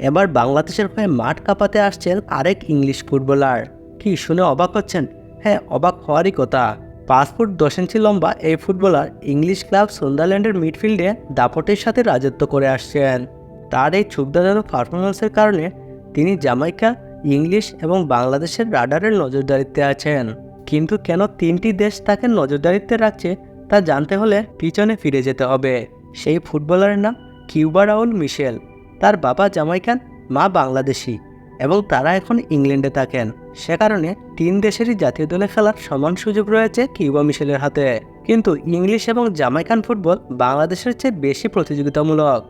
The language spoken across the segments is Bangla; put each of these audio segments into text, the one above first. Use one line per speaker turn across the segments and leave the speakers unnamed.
এবার বাংলাদেশের হয়ে মাঠ কাঁপাতে আসছেন আরেক ইংলিশ ফুটবলার। কি শুনে অবাক হচ্ছেন? হ্যাঁ অবাক হওয়ারই কথা। পাঁচ ফুট দশ ইঞ্চি লম্বা এই ফুটবলার ইংলিশ ক্লাব সুন্দারল্যান্ডের মিডফিল্ডে দাপটের সাথে রাজত্ব করে আসছেন। তার এই ক্ষুব্ধজনক পারফরমেন্সের কারণে তিনি জামাইকা ইংলিশ এবং বাংলাদেশের রাডারের নজরদারিত্বে আছেন। কিন্তু কেন তিনটি দেশ তাকে নজরদারিত্বে রাখছে তা জানতে হলে পিছনে ফিরে যেতে হবে। সেই ফুটবলারের নাম কিউবা রাউল মিশেল। তার বাবা জামাইকান মা বাংলাদেশি এবং তারা এখন ইংল্যান্ডে থাকেন। সে কারণে তিন দেশেরই জাতীয় দলে খেলার সমান সুযোগ রয়েছে কিউবা মিশেলের হাতে। কিন্তু ইংলিশ এবং জামাইকান ফুটবল বাংলাদেশের চেয়ে বেশি প্রতিযোগিতামূলক।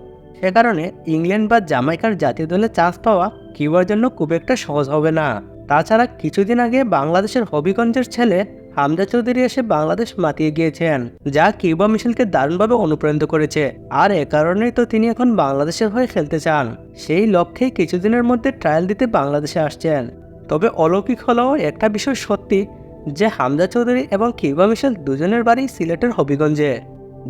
সে কারণে ইংল্যান্ড বা জামাইকার জাতীয় দলে চান্স পাওয়া কিউবার জন্য খুব একটা সহজ হবে না। তাছাড়া কিছুদিন আগে বাংলাদেশের হবিগঞ্জের ছেলে হামজা চৌধুরী এসে বাংলাদেশ মাতিয়ে গিয়েছেন, যা কিউবা মিশেলকে দারুণভাবে অনুপ্রাণিত করেছে। আর এ কারণেই তো তিনি এখন বাংলাদেশের হয়ে খেলতে চান। সেই লক্ষ্যেই কিছুদিনের মধ্যে ট্রায়াল দিতে বাংলাদেশে আসছেন। তবে অলৌকিক হলেও একটা বিষয় সত্যি, যে হামজা চৌধুরী এবং কিউবা মিশেল দুজনের বাড়ি সিলেটের হবিগঞ্জে।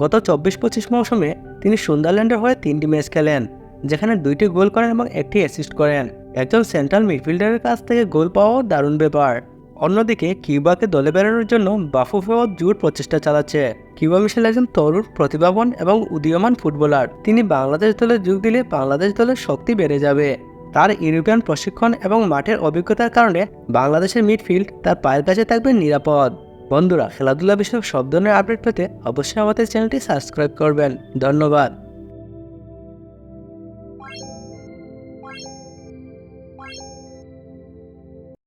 গত চব্বিশ পঁচিশ মৌসুমে তিনি সুন্দরল্যান্ডের হয়ে তিনটি ম্যাচ খেলেন, যেখানে দুইটি গোল করেন এবং একটি অ্যাসিস্ট করেন। একজন সেন্ট্রাল মিডফিল্ডারের কাছ থেকে গোল পাওয়াও দারুণ ব্যাপার। অন্যদিকে, কিউবাকে দলে বেরোনোর জন্য বাফুফেও জোর প্রচেষ্টা চালাচ্ছে। কিউবা মিশেল একজন তরুণ, প্রতিভাবান এবং উদীয়মান ফুটবলার। তিনি বাংলাদেশ দলে যোগ দিলে বাংলাদেশ দলের শক্তি বেড়ে যাবে। তার ইউরোপিয়ান প্রশিক্ষণ এবং মাঠের অভিজ্ঞতার কারণে বাংলাদেশের মিডফিল্ড তার পায়ের কাছে থাকবে নিরাপদ। বন্ধুরা, খেলাধুলা বিষয়ক সব ধরনের আপডেট পেতে অবশ্যই আমাদের চ্যানেলটি সাবস্ক্রাইব করবেন। ধন্যবাদ।